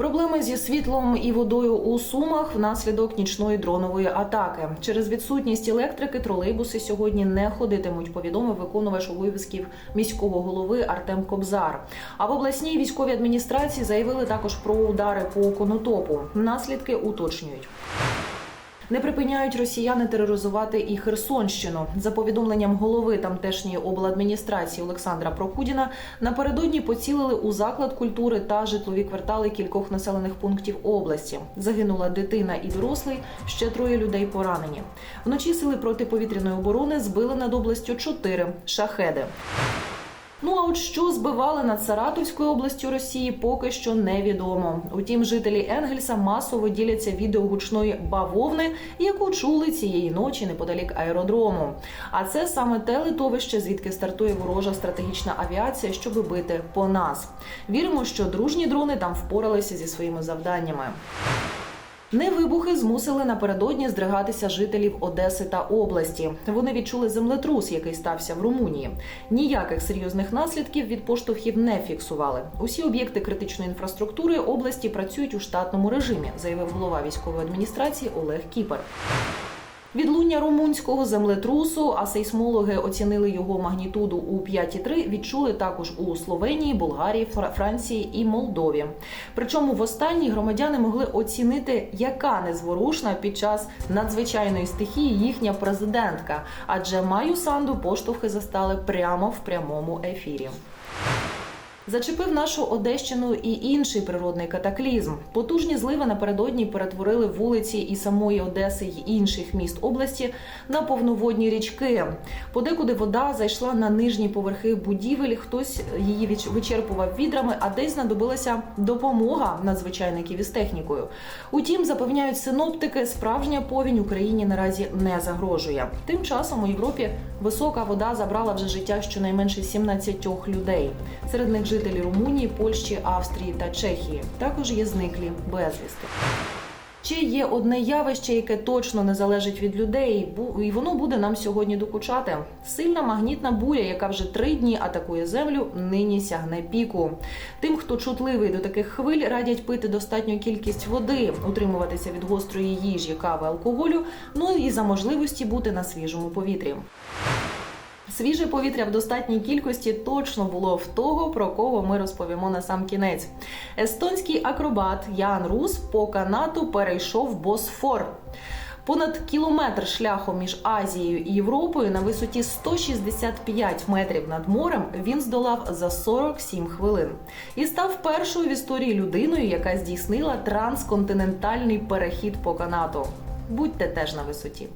Проблеми зі світлом і водою у Сумах внаслідок нічної дронової атаки. Через відсутність електрики тролейбуси сьогодні не ходитимуть. Повідомив виконувач обов'язків міського голови Артем Кобзар. А в обласній військовій адміністрації заявили також про удари по конотопу. Наслідки уточнюють. Не припиняють росіяни тероризувати і Херсонщину. За повідомленням голови тамтешньої обладміністрації Олександра Прокудіна, напередодні поцілили у заклад культури та житлові квартали кількох населених пунктів області. Загинула дитина і дорослий, ще троє людей поранені. Вночі сили протиповітряної оборони збили над областю чотири шахеди. Ну а от що збивали над Саратовською областю Росії, поки що невідомо. Утім, жителі Енгельса масово діляться відео гучної бавовни, яку чули цієї ночі неподалік аеродрому. А це саме те литовище, звідки стартує ворожа стратегічна авіація, щоб бити по нас. Віримо, що дружні дрони там впоралися зі своїми завданнями. Не вибухи змусили напередодні здригатися жителів Одеси та області. Вони відчули землетрус, який стався в Румунії. Ніяких серйозних наслідків від поштовхів не фіксували. Усі об'єкти критичної інфраструктури області працюють у штатному режимі, заявив голова військової адміністрації Олег Кіпер. Відлуння румунського землетрусу, а сейсмологи оцінили його магнітуду у 5,3, відчули також у Словенії, Болгарії, Франції і Молдові. Причому в останній громадяни могли оцінити, яка незворушна під час надзвичайної стихії їхня президентка. Адже Маю Санду поштовхи застали прямо в прямому ефірі. Зачепив нашу Одещину і інший природний катаклізм. Потужні зливи напередодні перетворили вулиці і самої Одеси й інших міст області на повноводні річки. Подекуди вода зайшла на нижні поверхи будівель. Хтось її вичерпував відрами, а десь знадобилася допомога надзвичайників із технікою. Утім, запевняють синоптики, справжня повінь Україні наразі не загрожує. Тим часом у Європі висока вода забрала вже життя щонайменше 17 людей. Серед них жителі Румунії, Польщі, Австрії та Чехії. Також є зниклі безвісти. Ще є одне явище, яке точно не залежить від людей, і воно буде нам сьогодні докучати. Сильна магнітна буря, яка вже три дні атакує землю, нині сягне піку. Тим, хто чутливий до таких хвиль, радять пити достатню кількість води, утримуватися від гострої їжі, кави, алкоголю, ну і за можливості бути на свіжому повітрі. Свіже повітря в достатній кількості точно було в того, про кого ми розповімо на сам кінець. Естонський акробат Ян Рус по канату перейшов Босфор. Понад кілометр шляху між Азією і Європою на висоті 165 метрів над морем він здолав за 47 хвилин і став першою в історії людиною, яка здійснила трансконтинентальний перехід по канату. Будьте теж на висоті.